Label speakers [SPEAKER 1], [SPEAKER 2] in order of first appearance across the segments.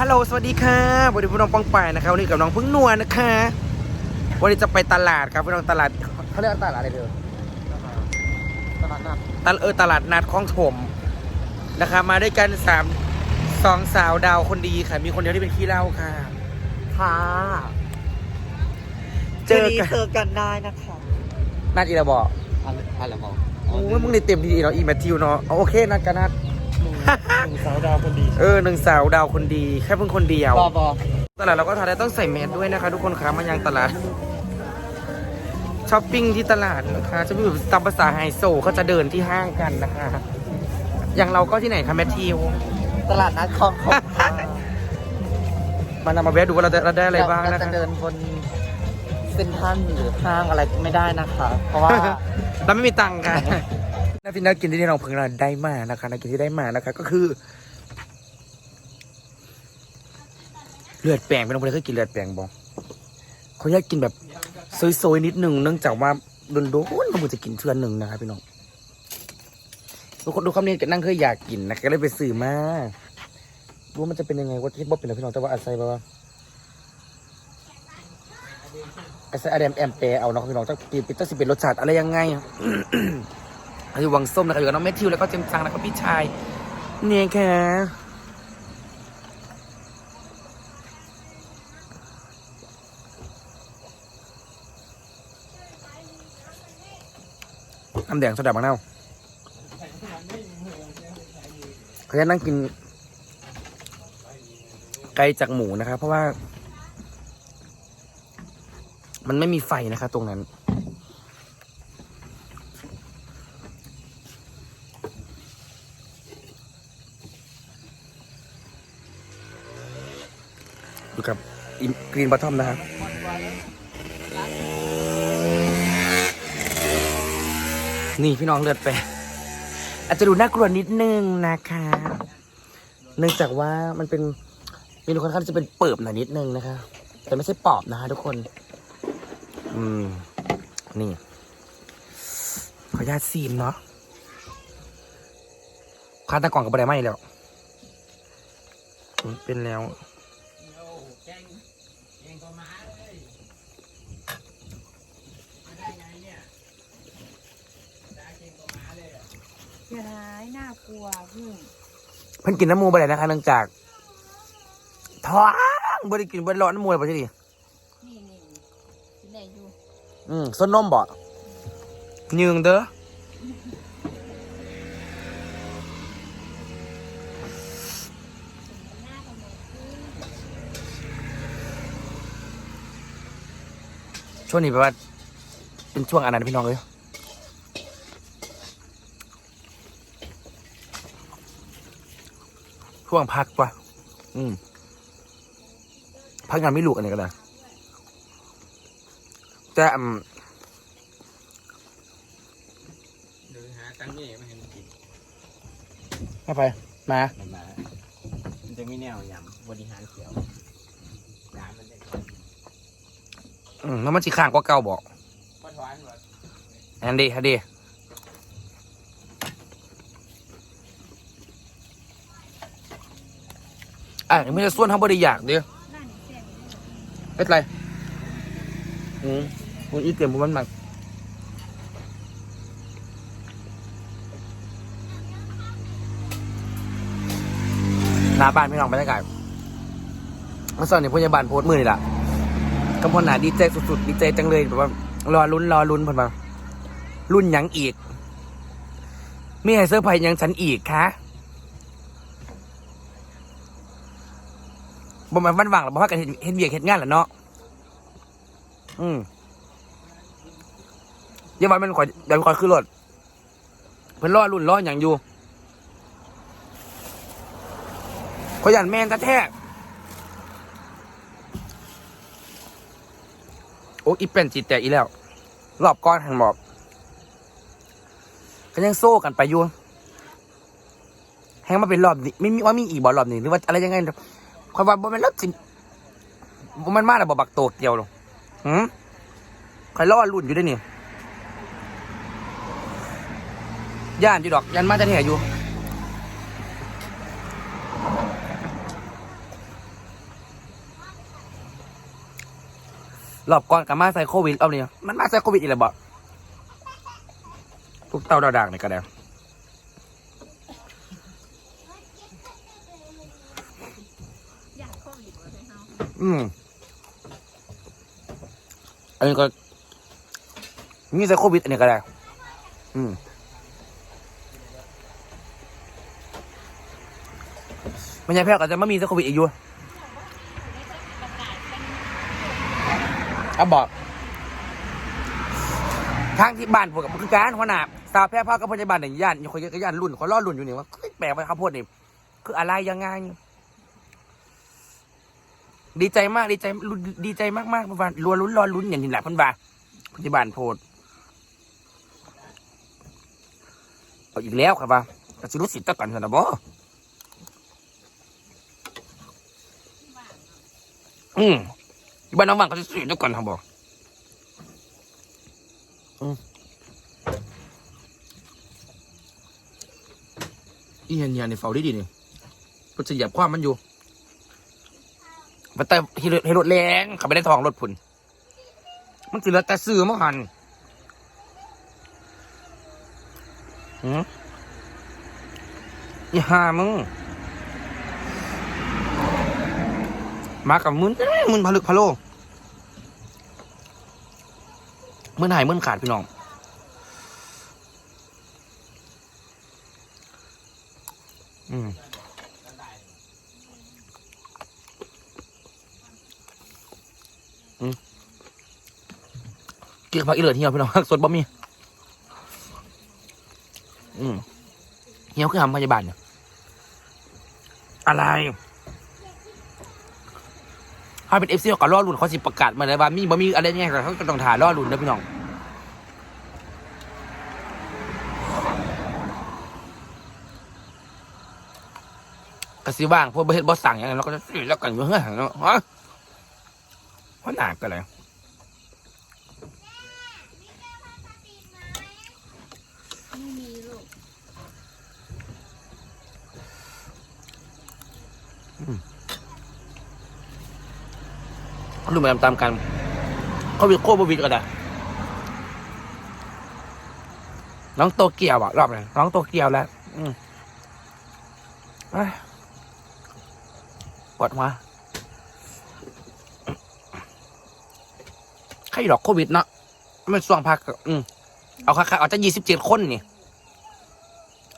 [SPEAKER 1] ฮัลโหล สวัสดีค่ะวันนี้พี่น้องปองไปายนะครับวันนี้กับน้องพึ่งนวลนะคะวันนี้จะไปตลาดครับพี่น้องตลาดเขาเรียกว่าตลาดอะไรเถอะ
[SPEAKER 2] ตลาดนัด
[SPEAKER 1] ตลาดเออตลาดนัดคลองถมนะครับมาด้วยกันสามสองสาวดาวคนดีค่ะ มีคนเดียวที่เป็นขี้เหล้าค่ะ
[SPEAKER 2] ค่ะ
[SPEAKER 1] เจอ
[SPEAKER 2] คืนนี้
[SPEAKER 1] กัน
[SPEAKER 2] เจอกันได้นะคะ
[SPEAKER 1] นัดอีระบอก
[SPEAKER 2] อะไรอะไรบอก
[SPEAKER 1] โอ้ยมึงได้เต็มที่เนาะอีแมทธิวเนาะเอาโอเคนัดกันนัด
[SPEAKER 2] หนึ่งสาวดาวคนดี
[SPEAKER 1] เออหนึ่งสาวดาวคนดี แค่เพิ่งคนเดียว
[SPEAKER 2] บอบอ
[SPEAKER 1] ตลาดเราก็ทานได้ต้องใส่แมสด้วยนะคะ ทุกคนครับมายังตลาดช้อปปิ้งที่ตลาดนะคะจะมีแบบตามภาษาไฮโซเขาจะเดินที่ห้างกันนะคะ อย่างเราก็ที่ไหนคะแมทธิว
[SPEAKER 2] ตลาดนัดคลองถมค่ะ
[SPEAKER 1] มานำมาแวะดูว่าเราได้เราได้อะไรบ้าง
[SPEAKER 2] เนะจะ
[SPEAKER 1] คะ
[SPEAKER 2] เดินบนเซ็นทรัลหรือห้างอะไรไม่ได้นะคะ เพราะว่า
[SPEAKER 1] เราไม่มีตังค์ค่ะ น้าที่นักกินที่เราเพิ่งเราได้มานะคะนักกินที่ได้มานะคะก็คือ เลือดแปลงเป็นคนเคยกินเลือดแปลงบอกเขาอยากกินแบบซยๆนิดหนึ่งเนื่องจากว่าโดนโดนๆมันจะกินเทือนหนึ่งนะครับพี่น้องทุกคนดูคำนี้ก็นั่งเคยอยากกินนะก็เลยไปซื้อมาดูว่ามันจะเป็นยังไงว่าคิดว่าเป็นอะไรพี่น้องแต่ว่าอาศัยแบบว่าอาศัยอะแดมแอมเปเอาเนาะพี่น้องจะกินปิดต้งสิเป็นรสชาติอะไรยังไง อันนี้วังส้มนะครับอยู่กับน้องเมทธิวแล้วก็เจมส์ซังแล้วก็พี่ชายเนี่ยค่ะน้ำแดงโซดาบางเน่าเขาจะนั่งกิน ไก่จากหมูนะครับ เพราะว่า มันไม่มีไฟนะครับตรงนั้น กับกรีนบัตทอมนะครับนี่พี่น้องเลือดไป อาจจะดูน่ากลัวนิดนึงนะคะ เนื่องจากว่ามันเป็นมนูค่อนข้างจะเป็นเปิบหน่อยนิดนึงนะคะ แต่ไม่ใช่ปอบนะคะทุกคน อืม นี่ ขออนุญาตซีมเนาะคาตะกล่องกับอะไรไหมแล้ว อืมเป็นแล้ว
[SPEAKER 3] อย่าร้ายน่ากลัวพี่
[SPEAKER 1] เพิ่นกินน้ำมูไปเลยนะคะเนื่องจากท้องบ่ได้กินบ่ได้ร้อนน้ำมูเลยป่ะใช่ดิ
[SPEAKER 3] นี่นี่ที่ไหนอยู่
[SPEAKER 1] อืมส้นนมบ่ยืงเด้อ ช่วงนี้แปลว่า เป็นช่วงอันนั้นพี่น้องเลยช่วงพักปะอืม พักงานไม่ลูกอันนี้ก็ได้แต่อืม
[SPEAKER 2] เดินหาตั้งนี่ไม่เห็นกิน
[SPEAKER 1] ไม่ไป มา
[SPEAKER 2] มันมามันจะไม่แนวยำบริหารเขียวน้ำมันจะ
[SPEAKER 1] อืมแล้วมันจีข้างกว่าเก่าบอก
[SPEAKER 2] พอถอนหมด
[SPEAKER 1] อันดีอันดีอะไม่จะส่วนเขาบริยากเดียว
[SPEAKER 3] ร้านนี้แซ่บอยู่
[SPEAKER 1] เป็นไรอืมมันอีเตียมมันมันหน้าบ้านพี่น้องบรรยากาศเมื่อสอนนี่พยาบาลโพสต์มือนี่แหละ กำพลหนาดีใจสุดๆ ดีใจจังเลยแบบว่ารอลุ้นรอลุ้นเพิ่นมารุ่นยังอีกมีให้เซอร์ไพรยังฉันอีกคะบ่มันวันว่างหรอกบ่ว่ากันเห็นเห็นเวียกเห็นงานแหละเนาะอืมยังวันมันคอยเดี๋ยวคอยขึ้นรถเพิ่นรอรุ่นรออย่างอยู่ขอยันแมนกระแทก อ้อีเป็นจีแต่อีแล้ว รอบก้อนหันบอกก็ยังโซ่กันไปอยู่แฮงมาเป็นรอบนี้ไม่มีว่ามีอีกบอลรอบนี้หรือว่าอะไรยังไงคอยว่าบ่แมันรอบสิบมันมาแล้วบ่บักโตเกียวหรอกหืมคอยรอรุ่นอยู่ด้วยนี่ย่านอยู่ดอก ยันมาจะแถอยู่ รอบก่อนกับมาใส่โควิดรอบนี้มันมาใส่โควิดอีกแล้วบ่พวกเต้าดาวด่างนี่ก็ได้
[SPEAKER 3] อยากโควิดวะพี่เฮา
[SPEAKER 1] อืมอันนี้ก็มีใส่โควิดอันนี้ก็ได้ อืมไม่ใช่แพทย์ก็จะไม่มีใส่โควิดอีกอยู่ เอาบอกทางที่บ้านพวกกับคือการหัวหน้าสาวแพทย์ภาคกับพยาบาลเนี่ยย่านอยู่คนก็ย่านรุ่นคนรอดรุ่นอยู่นี่ว่าแปลกไปข้าวโพดนี่คืออะไรยังไง ดีใจมากดีใจดีใจมากมากๆพันวารัวลุ้นรอลุ้นอย่างนี้แหละพันวาพยาบาลโพดเอาอีกแล้วครับว่ากระรู้สิทธิ์ตะกันสนะบ่อืม อยู่บ้านน้องบ้านก็จะสิทธิ์ตะกันครับบอืมอีเฮียนเฮียนนี่เฝ้าดีดีๆนี่ก็จะหยียบความมันอยู่มันแต่ให้รถให้รถแรงเขาไม่ได้ทองรถพุ่น มันคือแต่ซื้อมั้งหันหืมอีห่ามึง มากับมึนมึนพลึกพะโลมึนหายมึนขาดพี่น้องอืมกินผักอีเหลือดเหี่ยวพี่น้องสดบ่มีอืมเหี่ยวคือทำพยาบาลเนี่ยอะไร ถ้าเป็นเอฟซีกับล่อรุ่นเขาสิประกาศมาเลยว่ามีบ่มีอะไรยังไงเขาก็ต้องถ่ายล่อรุ่นนะพี่น้องกระซิว่างพวกบริษัทบอสั่งอย่างนั้นเราก็จะแล้วกันอยู่เฮ้ยเนาะฮะเพราหนักกันเลย
[SPEAKER 3] ไม่มีลูก
[SPEAKER 1] เขาดูมาตามๆกัน เขาวิโคบวิดก็ได้น้องโตเกียวอะรอบเลยน้องโตเกียวแล้วปวดหัวใครหรอกโควิดเนาะไม่ส่วงพักอืมเอาค่ะเอาจะยี่สิบเจ็ดคนนี่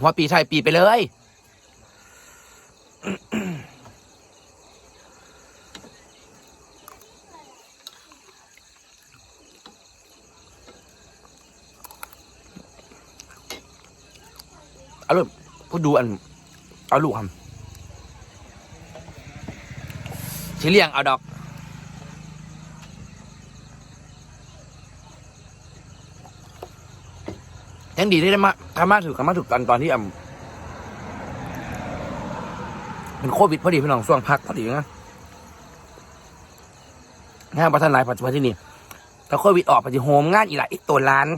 [SPEAKER 1] หัวปีไทยปีไปเลย เอาลูกพูดดูอัน เอาลูกครับชี้เลียงเอาดอกยังดีที่ได้มาทำมาถือกันมาถือกันตอนที่อ่ำเป็นโควิดพอดีพี่น้องช่วงพักพอดีนะงานประทานหลายปัจจุบันที่นี่ถ้าโควิดออกปัจจุบันโฮมงานอีหละอีกตัวล้าน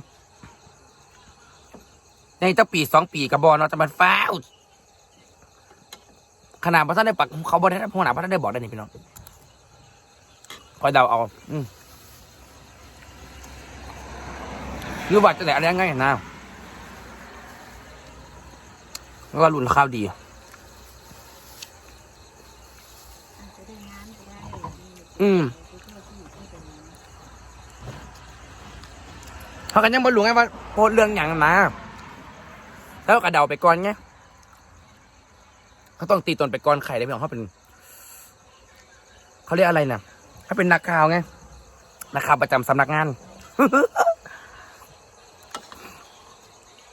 [SPEAKER 1] ในเจ้าปีสองปีกับบอเนาะแต่มันฟ้าวขนาดพระท่านได้ปักเขาบอกได้พขนาดพระท่านได้บอกได้นี่พี่น้องคอยเดาเอา อืมหรือว่าจะไหนอะไรง่ายนะแล้วก็รุ่นข้าวดี
[SPEAKER 3] อื
[SPEAKER 1] ม
[SPEAKER 3] เขา
[SPEAKER 1] กันยังบ่รู้ไงว่าโพสเรื่องอย่างนะ แล้วก็เดาไปก่อนไงเขาต้องตีตนไปก่อนไข่ได้พี่น้องเขาเป็นเขาเรียกอะไรนะเขาเป็นนักข่าวไงนักข่าวประจำสำนักงาน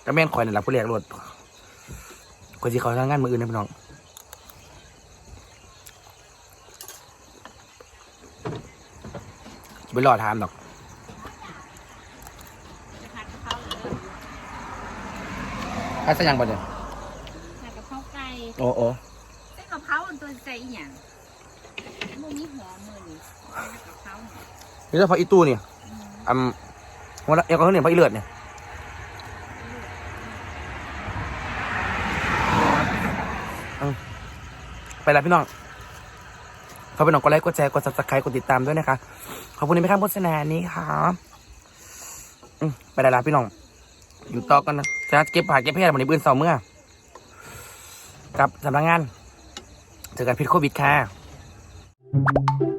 [SPEAKER 1] ก็แม่นคอยนี่แหละผู้เรียกรถคนที่เขาทำงานมืออื่นนะพี่น้องไปรอถามดอก
[SPEAKER 3] จะผัดกะเพราเลย
[SPEAKER 1] ถ้าสัญญาณบ่เนี่ย
[SPEAKER 3] ผัดกะเพราไก่
[SPEAKER 1] โอ้โอ้
[SPEAKER 3] แต่กะเพราอันตัวใส่อีหยังมันมีหอมมือนี่กะเพราเนี่ย
[SPEAKER 1] นี่เฉพาะอีตู้เนี่ย
[SPEAKER 3] อืม
[SPEAKER 1] อืมวันละเอ็กซ์เขาเนี่ยเพราะอีเลือดเนี่ยไปแล้วพี่น้องเขาไปหนองกดไลค์กดแชร์กดซับสไครต์กดติดตามด้วยนะคะ ขอบคุณที่ไม่ข้ามโฆษณานี้ค่ะอืมไปได้ละพี่น้อง อยู่ต่อกันนะ จะเก็บผ่าเก็บเพชรมาในนี้ปืนเสาเมื่อ กับสำนักงานเจอกันพิษโควิดค่ะ